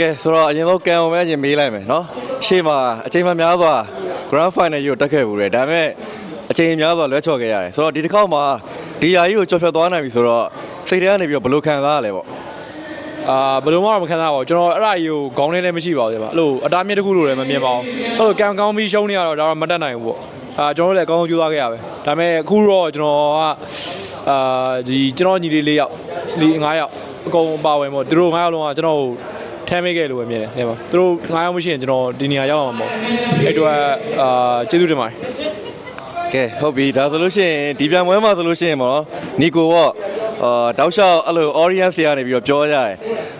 ကဲဆိုတော့အရင်ဆုံးကန်အောင်ပဲအရင်မေးလိုက်မယ်နော်ရှေ့မှာအချိန်မှများစွာ grand final ကြီးကိုတက်ခဲ့ဘူးတယ်ဒါပေမဲ့အချိန်များစွာလွဲချော်ခဲ့ရတယ်ဆိုတော့ဒီတစ်ခေါက်မှာဒီယာကြီးကိုကြော်ဖြတ်သွားနိုင်ပြီဆိုတော့စိတ်ထဲကနေပြီးတော့ဘယ်လိုခံစားရလဲပေါ့အာဘယ်လိုမှတော့မခံစားပါဘူးကျွန်တော်အဲ့ဒါကြီးကိုခေါင်းထဲလည်းမရှိပါဘူးဗျာအဲ့လိုအတားမြစ်တစ်ခုလိုလည်းမမြင်ပါဘူးအဲ့လိုကံကောင်းပြီးရှုံးနေရတော့ဒါတော့မတက်နိုင်ဘူးပေါ့အာကျွန်တော်တို့လည်းအကောင်းဆုံးကြိုးစားခဲ့ရပဲဒါပေမဲ့အခုတော့ကျွန်တော်ကအာဒီကျွန်တော်ညီလေး၄ယောက်ဒီ၅ယောက်အကုန်ပါဝင်ပေါ့သူတို့၅ယောက်လုံးကကျွန်တော်ကို ထမ်းမိခဲ့လို့ပဲမြင်တယ်နေပါသူတို့၅ယောက်မရှိရင်ကျွန်တော်ဒီနေရာရောက်မှာမဟုတ်ဘူးအဲ့တော့အာကျေးဇူးတင်ပါတယ်ကဲဟုတ်ပြီဒါဆိုလို့ရှိရင်ဒီပြန်ပွဲမှာဆိုလို့ရှိရင်ပေါ့နော်နီကိုပေါ့အာတောက်လျှောက်အဲ့လို audience တွေကနေပြီးတော့ပြောကြတယ်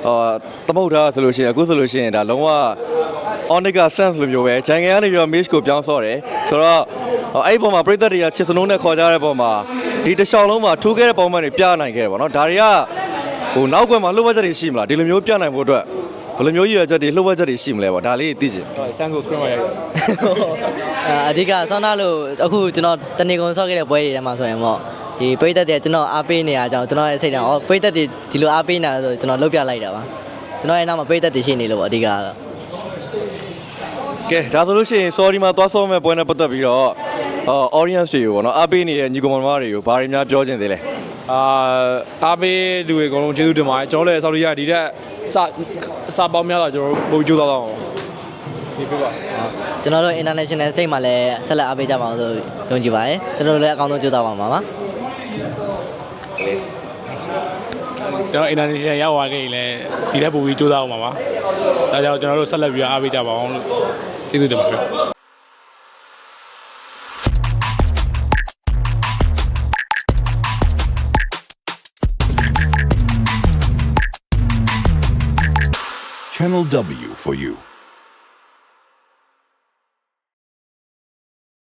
အာသမုတ်ထားဆိုလို့ရှိရင်အခုဆိုလို့ရှိရင်ဒါလုံးဝ Onica sense လို့ပြောပဲဂျန်ကန်ကနေပြီးတော့ Miss ကိုပြောင်းစော့တယ်ဆိုတော့အဲ့ဒီပုံမှာပြိသက်တွေကချစ်စလုံးနဲ့ခေါ်ကြတဲ့ပုံမှာဒီတစ်လျှောက်လုံးမှာထိုးခဲ့တဲ့ပုံမှန်တွေပြနိုင်ခဲ့တယ်ပေါ့နော်ဒါတွေကဟိုနောက်ကွယ်မှာလှုပ်ဝက်ချက်တွေရှိမလားဒီလိုမျိုးပြနိုင်ဖို့အတွက် ဘယ်လိုမျိုးရည်ရွယ်ချက်တွေလှုပ်ဝက်ချက်တွေရှိမလဲပေါ့ဒါလေးသိချင်ဆန်ကို screen မှာရိုက်ရအာအဓိကဆောင်းသားလို့အခုကျွန်တော်တနေကုန်ဆော့ခဲ့တဲ့ပွဲတွေထဲမှာဆိုရင်ပေါ့ဒီပိတ်သက်တွေကျွန်တော်အားပေးနေရကြအောင်ကျွန်တော်ရဲ့စိတ်ထဲအော်ပိတ်သက်တွေဒီလိုအားပေးနေတာဆိုကျွန်တော်လုပ်ပြလိုက်တာပါကျွန်တော်ရဲ့နောက်မှာပိတ်သက်တွေရှိနေလို့ပေါ့အဓိကကတော့ကဲဒါဆိုလို့ရှိရင် sorry မှာသွားဆောမဲ့ပွဲနဲ့ပတ်သက်ပြီးတော့အော် audience တွေကိုပေါ့နော်အားပေးနေတဲ့ညီကောင်မတွေကိုဘာတွေများပြောချင်သေးလဲ အာအားပေးလူတွေအကုန်လုံးကျေးဇူးတင်ပါတယ်ကျွန်တော်လည်းဆော်ရီကဒီတက်စစပေါင်းများတော့ကျွန်တော်တို့ပို့ကြိုးစားတော့အောင်ဒီပြပါကျွန်တော်တို့ international စိတ်မှာလည်းဆက်လက်အားပေးကြပါအောင်ဆိုယုံကြည်ပါတယ်ကျွန်တော်တို့လည်းအကောင်းဆုံးကြိုးစားပါမှာပါကျွန်တော် international ရောက်သွားခဲ့ရင်လည်းဒီထက်ပိုပြီးစူးစမ်းအောင်ပါပါဒါကြောင့်ကျွန်တော်တို့ဆက်လက်ပြီးအားပေးကြပါအောင်လို့ကျေးဇူးတင်ပါတယ် Channel W for you.